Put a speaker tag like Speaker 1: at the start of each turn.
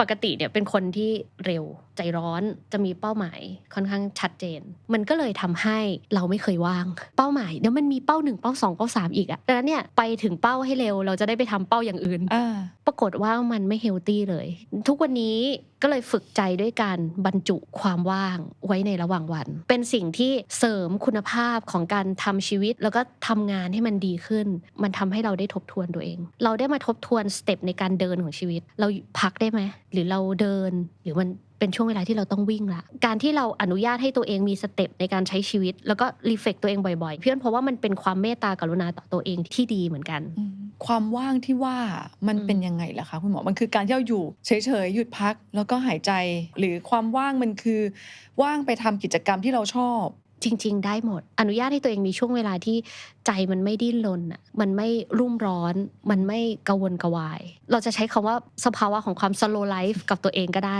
Speaker 1: ปกติเนี่ยเป็นคนที่เร็วใจร้อนจะมีเป้าหมายค่อนข้างชัดเจน มันก็เลยทำให้เราไม่เคยว่าง เป้าหมายเดี๋ยวมันมีเป้าหนึ่งเป้าสองเป้าสามอีกอะดังนั้นเนี่ยไปถึงเป้าให้เร็วเราจะได้ไปทำเป้าอย่างอื่น
Speaker 2: อ่า
Speaker 1: ปรากฏว่ามันไม่เฮลตี้เลย ทุกวันนี้ก็เลยฝึกใจด้วยการบรรจุความว่างไว้ในระหว่างวัน เป็นสิ่งที่เสริมคุณภาพของการทำชีวิต แล้วก็ทำงานให้มันดีขึ้น มันทำให้เราได้ทบทวนตัวเอง เราได้มาทบทวนสเต็ปในการเดินของชีวิต เราพักได้ไหมหรือเราเดินหรือมันเป็นช่วงเวลาที่เราต้องวิ่งละ การที่เราอนุญาตให้ตัวเองมีสเต็ปในการใช้ชีวิต แล้วก็รีเฟกตัวเองบ่อยๆ เพื่อนเพราะว่ามันเป็นความเมตตากรุณาต่อตัวเองที่ดีเหมือนกัน
Speaker 2: ความว่างที่ว่ามันเป็นยังไงล่ะคะคุณหมอ มันคือการที่เราอยู่เฉยๆหยุดพักแล้วก็หายใจ หรือความว่างมันคือว่างไปทำกิจกรรมที่เราชอบ
Speaker 1: จริง ๆ ได้หมด อนุญาตให้ตัวเองมีช่วงเวลาที่ใจมันไม่ดิ้นรนอะมันไม่รุ่มร้อน มันไม่กังวลกวาย เราจะใช้คำว่าสภาวะของความ slow life กับตัวเองก็ได้